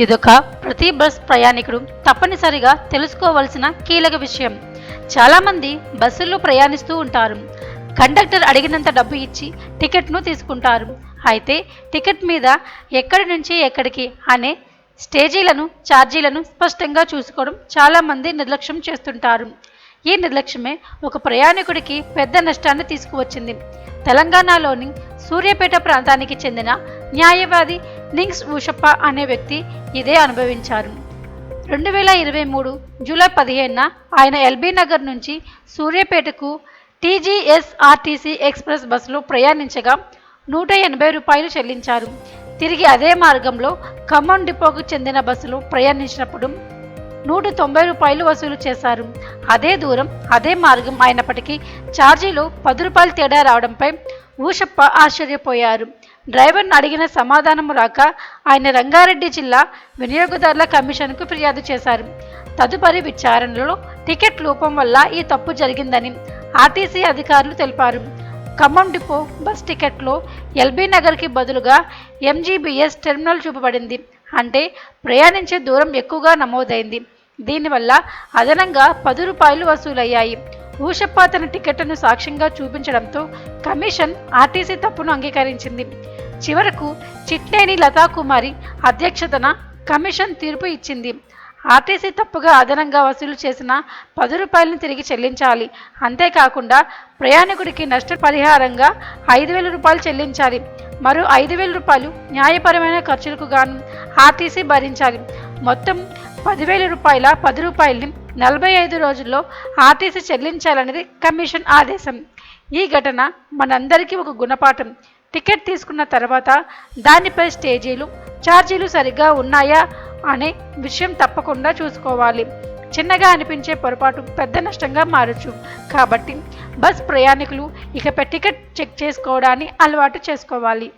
ఇదొక ప్రతి బస్ ప్రయాణికుడు తప్పనిసరిగా తెలుసుకోవాల్సిన కీలక విషయం. చాలామంది బస్సుల్లో ప్రయాణిస్తూ ఉంటారు. కండక్టర్ అడిగినంత డబ్బు ఇచ్చి టికెట్ను తీసుకుంటారు. అయితే టికెట్ మీద ఎక్కడి నుంచి ఎక్కడికి అనే స్టేజీలను ఛార్జీలను స్పష్టంగా చూసుకోవడం చాలామంది నిర్లక్ష్యం చేస్తుంటారు. ఈ నిర్లక్ష్యమే ఒక ప్రయాణికుడికి పెద్ద నష్టాన్ని తీసుకువచ్చింది. తెలంగాణలోని సూర్యాపేట ప్రాంతానికి చెందిన న్యాయవాది నింగ్స్ ఊషప్ప అనే వ్యక్తి ఇదే అనుభవించారు. రెండు వేల ఇరవై మూడు జూలై పదిహేనున ఆయన ఎల్బీ నగర్ నుంచి సూర్యాపేటకు టీజీఎస్ఆర్టీసీ ఎక్స్ప్రెస్ బస్సులో ప్రయాణించగా నూట ఎనభై రూపాయలు చెల్లించారు. తిరిగి అదే మార్గంలో ఖమ్మం డిపోకు చెందిన బస్సులో ప్రయాణించినప్పుడు నూట తొంభై రూపాయలు వసూలు చేశారు. అదే దూరం అదే మార్గం అయినప్పటికీ ఛార్జీలో పది రూపాయలు తేడా రావడంపై ఊషప్ప ఆశ్చర్యపోయారు. డ్రైవర్ను అడిగిన సమాధానం రాక ఆయన రంగారెడ్డి జిల్లా వినియోగదారుల కమిషన్కు ఫిర్యాదు చేశారు. తదుపరి విచారణలో టికెట్ లోపం వల్ల ఈ తప్పు జరిగిందని ఆర్టీసీ అధికారులు తెలిపారు. ఖమ్మం డిపో బస్ టికెట్లో ఎల్బీ నగర్కి బదులుగా ఎంజీబీఎస్ టెర్మినల్ చూపబడింది. అంటే ప్రయాణించే దూరం ఎక్కువగా నమోదైంది. దీనివల్ల అదనంగా పది రూపాయలు వసూలయ్యాయి. ఊషప్ప తన టికెట్ను సాక్ష్యంగా చూపించడంతో కమిషన్ ఆర్టీసీ తప్పును అంగీకరించింది. చివరకు చిట్నేని లతాకుమారి అధ్యక్షతన కమిషన్ తీర్పు ఇచ్చింది. ఆర్టీసీ తప్పుగా అదనంగా వసూలు చేసిన పది రూపాయలను తిరిగి చెల్లించాలి. అంతేకాకుండా ప్రయాణికుడికి నష్టపరిహారంగా ఐదు వేల రూపాయలు చెల్లించాలి. మరో ఐదు వేల రూపాయలు న్యాయపరమైన ఖర్చులకు గాను ఆర్టీసీ భరించాలి. మొత్తం పదివేల రూపాయల పది రూపాయలని నలభై ఐదు రోజుల్లో ఆర్టీసీ చెల్లించాలనేది కమిషన్ ఆదేశం. ఈ ఘటన మనందరికీ ఒక గుణపాఠం. టికెట్ తీసుకున్న తర్వాత దానిపై స్టేజీలు ఛార్జీలు సరిగ్గా ఉన్నాయా అనే విషయం తప్పకుండా చూసుకోవాలి. చిన్నగా అనిపించే పొరపాటు పెద్ద నష్టంగా మారచ్చు. కాబట్టి బస్ ప్రయాణికులు ఇకపై టికెట్ చెక్ చేసుకోవడాన్ని అలవాటు చేసుకోవాలి.